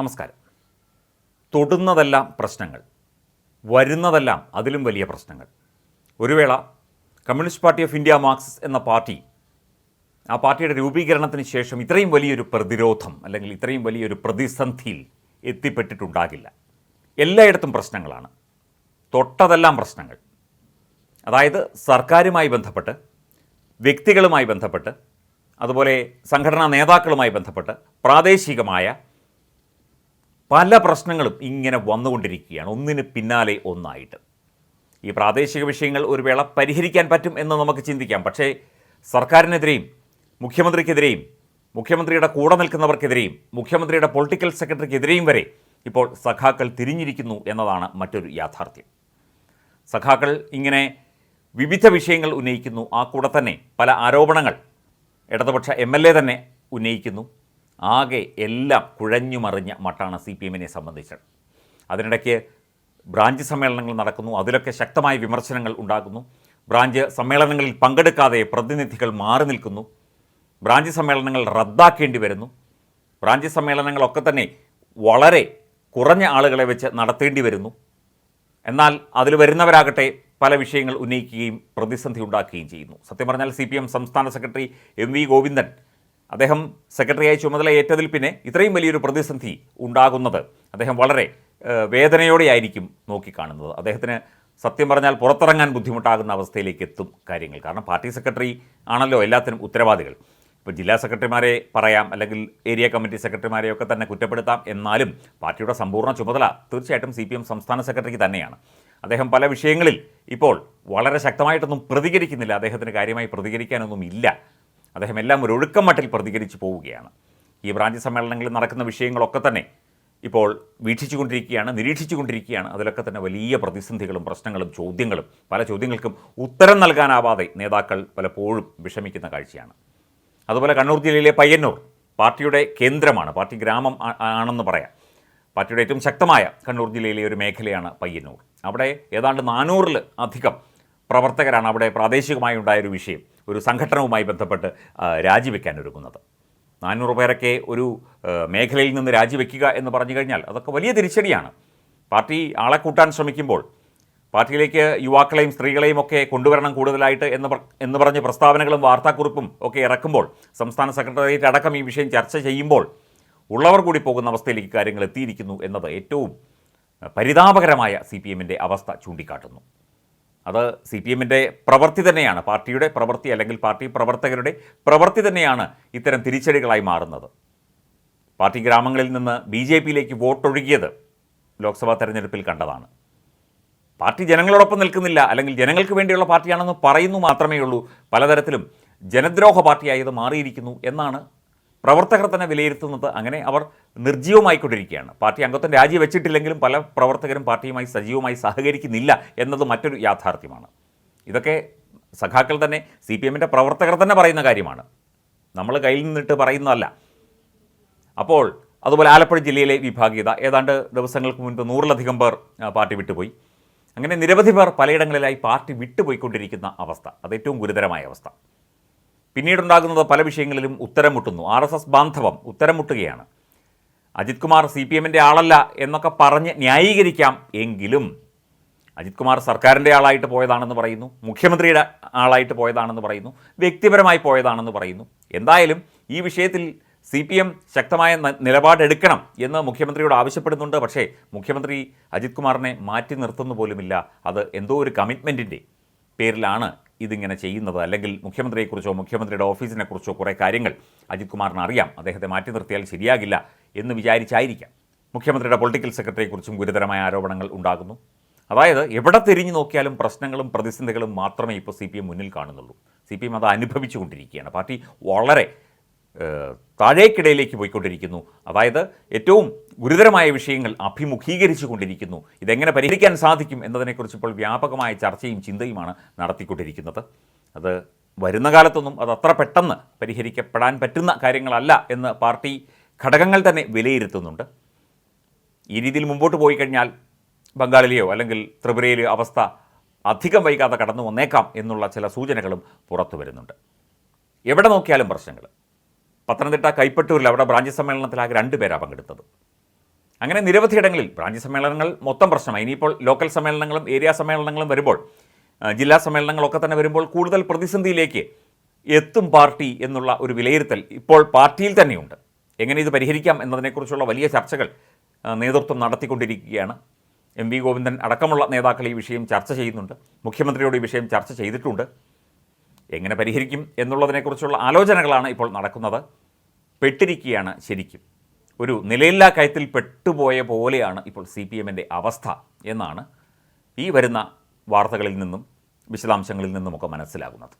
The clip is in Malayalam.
നമസ്കാരം. തൊടുന്നതെല്ലാം പ്രശ്നങ്ങൾ. വരുന്നതെല്ലാം അതിലും വലിയ പ്രശ്നങ്ങൾ. ഒരു വേള communist party of India Marxist എന്ന പാർട്ടി ആ പാർട്ടിയുടെ രൂപീകരണത്തിന് ശേഷം ഇത്രയും വലിയൊരു പ്രതിരോധം അല്ലെങ്കിൽ ഇത്രയും വലിയൊരു പ്രതിസന്ധിയിൽ എത്തിപ്പെട്ടിട്ടുണ്ടാകില്ല. എല്ലായിടത്തും പ്രശ്നങ്ങളാണ്. തൊട്ടതെല്ലാം പ്രശ്നങ്ങൾ. അതായത് സർക്കാരുമായി ബന്ധപ്പെട്ട് വ്യക്തികളുമായി ബന്ധപ്പെട്ട് അതുപോലെ സംഘടനാ നേതാക്കളുമായി ബന്ധപ്പെട്ട് പ്രാദേശികമായ പല പ്രശ്നങ്ങളും ഇങ്ങനെ വന്നുകൊണ്ടിരിക്കുകയാണ്. ഒന്നിന് പിന്നാലെ ഒന്നായിട്ട്. ഈ പ്രാദേശിക വിഷയങ്ങൾ ഒരു വേള പരിഹരിക്കാൻ പറ്റും എന്ന് നമുക്ക് ചിന്തിക്കാം. പക്ഷേ സർക്കാരിനെതിരെയും മുഖ്യമന്ത്രിക്കെതിരെയും മുഖ്യമന്ത്രിയുടെ കൂടെ നിൽക്കുന്നവർക്കെതിരെയും മുഖ്യമന്ത്രിയുടെ പൊളിറ്റിക്കൽ സെക്രട്ടറിക്കെതിരെയും വരെ ഇപ്പോൾ സഖാക്കൾ തിരിഞ്ഞിരിക്കുന്നു എന്നതാണ് മറ്റൊരു യാഥാർത്ഥ്യം. സഖാക്കൾ ഇങ്ങനെ വിവിധ വിഷയങ്ങൾ ഉന്നയിക്കുന്നു. ആ കൂടെ തന്നെ പല ആരോപണങ്ങൾ ഇടതുപക്ഷ എം തന്നെ ഉന്നയിക്കുന്നു. ആകെ എല്ലാം കുഴഞ്ഞുമറിഞ്ഞ മട്ടാണ് സി പി എമ്മിനെ സംബന്ധിച്ച്. അതിനിടയ്ക്ക് ബ്രാഞ്ച് സമ്മേളനങ്ങൾ നടക്കുന്നു അതിലൊക്കെ ശക്തമായ വിമർശനങ്ങൾ ഉണ്ടാകുന്നു. ബ്രാഞ്ച് സമ്മേളനങ്ങളിൽ പങ്കെടുക്കാതെ പ്രതിനിധികൾ മാറി നിൽക്കുന്നു. ബ്രാഞ്ച് സമ്മേളനങ്ങൾ റദ്ദാക്കേണ്ടി വരുന്നു. ബ്രാഞ്ച് സമ്മേളനങ്ങളൊക്കെ തന്നെ വളരെ കുറഞ്ഞ ആളുകളെ വെച്ച് നടത്തേണ്ടി വരുന്നു. എന്നാൽ അതിൽ വരുന്നവരാകട്ടെ പല വിഷയങ്ങൾ ഉന്നയിക്കുകയും പ്രതിസന്ധി ഉണ്ടാക്കുകയും ചെയ്യുന്നു. സത്യം പറഞ്ഞാൽ സി സംസ്ഥാന സെക്രട്ടറി എം വി ഗോവിന്ദൻ അദ്ദേഹം സെക്രട്ടറിയായി ചുമതല ഏറ്റതിൽ പിന്നെ ഇത്രയും വലിയൊരു പ്രതിസന്ധി ഉണ്ടാകുന്നത് അദ്ദേഹം വളരെ വേദനയോടെയായിരിക്കും നോക്കിക്കാണുന്നത്. അദ്ദേഹത്തിന് സത്യം പറഞ്ഞാൽ പുറത്തിറങ്ങാൻ ബുദ്ധിമുട്ടാകുന്ന അവസ്ഥയിലേക്ക് എത്തും കാര്യങ്ങൾ. കാരണം പാർട്ടി സെക്രട്ടറി ആണല്ലോ എല്ലാത്തിനും ഉത്തരവാദികൾ. ഇപ്പോൾ ജില്ലാ സെക്രട്ടറിമാരെ പറയാം അല്ലെങ്കിൽ ഏരിയ കമ്മിറ്റി സെക്രട്ടറിമാരെയൊക്കെ തന്നെ കുറ്റപ്പെടുത്താം എന്നാലും പാർട്ടിയുടെ സമ്പൂർണ ചുമതല തീർച്ചയായിട്ടും സി സംസ്ഥാന സെക്രട്ടറിക്ക് തന്നെയാണ്. അദ്ദേഹം പല വിഷയങ്ങളിൽ ഇപ്പോൾ വളരെ ശക്തമായിട്ടൊന്നും പ്രതികരിക്കുന്നില്ല. അദ്ദേഹത്തിന് കാര്യമായി പ്രതികരിക്കാനൊന്നും ഇല്ല. അദ്ദേഹം എല്ലാം ഒരു ഒഴുക്കം മട്ടിൽ പ്രതികരിച്ചു പോവുകയാണ്. ഈ ബ്രാഞ്ച് സമ്മേളനങ്ങളിൽ നടക്കുന്ന വിഷയങ്ങളൊക്കെ തന്നെ ഇപ്പോൾ വീക്ഷിച്ചുകൊണ്ടിരിക്കുകയാണ് നിരീക്ഷിച്ചുകൊണ്ടിരിക്കുകയാണ്. അതിലൊക്കെ തന്നെ വലിയ പ്രതിസന്ധികളും പ്രശ്നങ്ങളും ചോദ്യങ്ങളും പല ചോദ്യങ്ങൾക്കും ഉത്തരം നൽകാനാവാതെ നേതാക്കൾ പലപ്പോഴും വിഷമിക്കുന്ന കാഴ്ചയാണ്. അതുപോലെ കണ്ണൂർ ജില്ലയിലെ പയ്യന്നൂർ പാർട്ടിയുടെ കേന്ദ്രമാണ് പാർട്ടി ഗ്രാമം ആണെന്ന് പറയാം. പാർട്ടിയുടെ ഏറ്റവും ശക്തമായ കണ്ണൂർ ജില്ലയിലെ ഒരു മേഖലയാണ് പയ്യന്നൂർ. അവിടെ ഏതാണ്ട് നാനൂറിൽ അധികം പ്രവർത്തകരാണ് അവിടെ പ്രാദേശികമായി ഉണ്ടായൊരു വിഷയം. ഒരു സംഘടനവുമായി ബന്ധപ്പെട്ട് രാജിവെക്കാൻ ഒരുങ്ങുന്നത്. നാനൂറ് പേരൊക്കെ ഒരു മേഖലയിൽ നിന്ന് രാജിവെക്കുക എന്ന് പറഞ്ഞു കഴിഞ്ഞാൽ അതൊക്കെ വലിയ തിരിച്ചടിയാണ്. പാർട്ടി ആളെ കൂട്ടാൻ ശ്രമിക്കുമ്പോൾ പാർട്ടിയിലേക്ക് യുവാക്കളെയും സ്ത്രീകളെയും ഒക്കെ കൊണ്ടുവരണം കൂടുതലായിട്ട് എന്ന് എന്ന് പറഞ്ഞ് പ്രസ്താവനകളും വാർത്താക്കുറിപ്പും ഒക്കെ ഇറക്കുമ്പോൾ സംസ്ഥാന സെക്രട്ടേറിയറ്റ് അടക്കം ഈ വിഷയം ചർച്ച ചെയ്യുമ്പോൾ ഉള്ളവർ കൂടി പോകുന്ന അവസ്ഥയിലേക്ക് കാര്യങ്ങൾ എത്തിയിരിക്കുന്നു എന്നത് ഏറ്റവും പരിതാപകരമായ സി പി എമ്മിന്റെ അവസ്ഥ ചൂണ്ടിക്കാട്ടുന്നു. അത് സി പി എമ്മിന്റെ പ്രവൃത്തി തന്നെയാണ്. പാർട്ടിയുടെ പ്രവൃത്തി അല്ലെങ്കിൽ പാർട്ടി പ്രവർത്തകരുടെ പ്രവൃത്തി തന്നെയാണ് ഇത്തരം തിരിച്ചടികളായി മാറുന്നത്. പാർട്ടി ഗ്രാമങ്ങളിൽ നിന്ന് ബി ജെ പിയിലേക്ക് വോട്ടൊഴുകിയത് ലോക്സഭാ തെരഞ്ഞെടുപ്പിൽ കണ്ടതാണ്. പാർട്ടി ജനങ്ങളോടൊപ്പം നിൽക്കുന്നില്ല. അല്ലെങ്കിൽ ജനങ്ങൾക്ക് വേണ്ടിയുള്ള പാർട്ടിയാണെന്ന് പറയുന്നു മാത്രമേ ഉള്ളൂ പലതരത്തിലും ജനദ്രോഹ പാർട്ടിയായത് മാറിയിരിക്കുന്നു എന്നാണ് പ്രവർത്തകർ തന്നെ വിലയിരുത്തുന്നത് അങ്ങനെ അവർ നിർജീവമായിക്കൊണ്ടിരിക്കുകയാണ്. പാർട്ടി അംഗത്വം രാജിവെച്ചിട്ടില്ലെങ്കിലും പല പ്രവർത്തകരും പാർട്ടിയുമായി സജീവമായി സഹകരിക്കുന്നില്ല എന്നത് മറ്റൊരു യാഥാർത്ഥ്യമാണ്. ഇതൊക്കെ സഖാക്കൾ തന്നെ സി പി എമ്മിന്റെ പ്രവർത്തകർ തന്നെ പറയുന്ന കാര്യമാണ്. നമ്മൾ കയ്യിൽ നിന്നിട്ട് പറയുന്നതല്ല. അപ്പോൾ അതുപോലെ ആലപ്പുഴ ജില്ലയിലെ വിഭാഗീയത ഏതാണ്ട് ദിവസങ്ങൾക്ക് മുൻപ് നൂറിലധികം പേർ പാർട്ടി വിട്ടുപോയി. അങ്ങനെ നിരവധി പേർ പലയിടങ്ങളിലായി പാർട്ടി വിട്ടുപോയിക്കൊണ്ടിരിക്കുന്ന അവസ്ഥ. അത് ഏറ്റവും ഗുരുതരമായ അവസ്ഥ. പിന്നീടുണ്ടാകുന്നത് പല വിഷയങ്ങളിലും ഉത്തരം മുട്ടുന്നു ആർ എസ് എസ് ബാന്ധവം ഉത്തരം മുട്ടുകയാണ് അജിത് കുമാർ സി പി എമ്മിന്റെ ആളല്ല എന്നൊക്കെ പറഞ്ഞ് ന്യായീകരിക്കാം എങ്കിലും അജിത് കുമാർ സർക്കാരിന്റെ ആളായിട്ട് പോയതാണെന്ന് പറയുന്നു. മുഖ്യമന്ത്രിയുടെ ആളായിട്ട് പോയതാണെന്ന് പറയുന്നു. വ്യക്തിപരമായി പോയതാണെന്ന് പറയുന്നു. എന്തായാലും ഈ വിഷയത്തിൽ സി പി എം ശക്തമായ നിലപാടെടുക്കണം എന്ന് മുഖ്യമന്ത്രിയോട് ആവശ്യപ്പെടുന്നുണ്ട്. പക്ഷേ മുഖ്യമന്ത്രി അജിത് കുമാറിനെ മാറ്റി നിർത്തുന്നു പോലുമില്ല. അത് എന്തോ ഒരു കമ്മിറ്റ്മെന്റിന്റെ പേരിലാണ് ഇതിങ്ങനെ ചെയ്യുന്നത്. അല്ലെങ്കിൽ മുഖ്യമന്ത്രിയെക്കുറിച്ചോ മുഖ്യമന്ത്രിയുടെ ഓഫീസിനെക്കുറിച്ചോ കുറേ കാര്യങ്ങൾ അജിത് കുമാറിന് അറിയാം. അദ്ദേഹത്തെ മാറ്റി നിർത്തിയാൽ ശരിയാകില്ല എന്ന് വിചാരിച്ചായിരിക്കാം. മുഖ്യമന്ത്രിയുടെ പൊളിറ്റിക്കൽ സെക്രട്ടറിയെക്കുറിച്ചും ഗുരുതരമായ ആരോപണങ്ങൾ ഉണ്ടാകുന്നു. അതായത് എവിടെ തിരിഞ്ഞു നോക്കിയാലും പ്രശ്നങ്ങളും പ്രതിസന്ധികളും മാത്രമേ ഇപ്പോൾ സി പി എം മുന്നിൽ കാണുന്നുള്ളൂ. സി പി എം അത് അനുഭവിച്ചുകൊണ്ടിരിക്കുകയാണ്. പാർട്ടി വളരെ താഴേക്കിടയിലേക്ക് പോയിക്കൊണ്ടിരിക്കുന്നു. അതായത് ഏറ്റവും ഗുരുതരമായ വിഷയങ്ങൾ അഭിമുഖീകരിച്ചു കൊണ്ടിരിക്കുന്നു ഇതെങ്ങനെ പരിഹരിക്കാൻ സാധിക്കും എന്നതിനെക്കുറിച്ച് ഇപ്പോൾ വ്യാപകമായ ചർച്ചയും ചിന്തയുമാണ് നടത്തിക്കൊണ്ടിരിക്കുന്നത്. അത് വരുന്ന കാലത്തൊന്നും അത് അത്ര പെട്ടെന്ന് പരിഹരിക്കപ്പെടാൻ പറ്റുന്ന കാര്യങ്ങളല്ല എന്ന് പാർട്ടി ഘടകങ്ങൾ തന്നെ വിലയിരുത്തുന്നുണ്ട്. ഈ രീതിയിൽ മുമ്പോട്ട് പോയി കഴിഞ്ഞാൽ ബംഗാളിലെയോ അല്ലെങ്കിൽ ത്രിപുരയിലെയോ അവസ്ഥ അധികം വൈകാതെ കടന്നു വന്നേക്കാം എന്നുള്ള ചില സൂചനകളും പുറത്തു വരുന്നുണ്ട്. എവിടെ നോക്കിയാലും പ്രശ്നങ്ങൾ. പത്തനംതിട്ട കൈപ്പറ്റൂരിൽ അവിടെ ബ്രാഞ്ച് സമ്മേളനത്തിലാകെ രണ്ട് പേരാണ് പങ്കെടുത്തത്. അങ്ങനെ നിരവധി ഇടങ്ങളിൽ ബ്രാഞ്ച് സമ്മേളനങ്ങൾ മൊത്തം പ്രശ്നമായി. ഇനിയിപ്പോൾ ലോക്കൽ സമ്മേളനങ്ങളും ഏരിയ സമ്മേളനങ്ങളും വരുമ്പോൾ ജില്ലാ സമ്മേളനങ്ങളൊക്കെ തന്നെ വരുമ്പോൾ കൂടുതൽ പ്രതിസന്ധിയിലേക്ക് എത്തും പാർട്ടി എന്നുള്ള ഒരു വിലയിരുത്തൽ ഇപ്പോൾ പാർട്ടിയിൽ തന്നെയുണ്ട്. എങ്ങനെ ഇത് പരിഹരിക്കാം എന്നതിനെക്കുറിച്ചുള്ള വലിയ ചർച്ചകൾ നേതൃത്വം നടത്തിക്കൊണ്ടിരിക്കുകയാണ്. എം വി ഗോവിന്ദൻ അടക്കമുള്ള നേതാക്കൾ ഈ വിഷയം ചർച്ച ചെയ്യുന്നുണ്ട്. മുഖ്യമന്ത്രിയോട് ഈ വിഷയം ചർച്ച ചെയ്തിട്ടുണ്ട്. എങ്ങനെ പരിഹരിക്കും എന്നുള്ളതിനെക്കുറിച്ചുള്ള ആലോചനകളാണ് ഇപ്പോൾ നടക്കുന്നത്. പെട്ടിരിക്കുകയാണ് ശരിക്കും. ഒരു നിലയില്ലാ കയത്തിൽ പെട്ടുപോയ പോലെയാണ് ഇപ്പോൾ സി പി എമ്മിന്റെ അവസ്ഥ എന്നാണ് ഈ വരുന്ന വാർത്തകളിൽ നിന്നും വിശദാംശങ്ങളിൽ നിന്നുമൊക്കെ മനസ്സിലാകുന്നത്.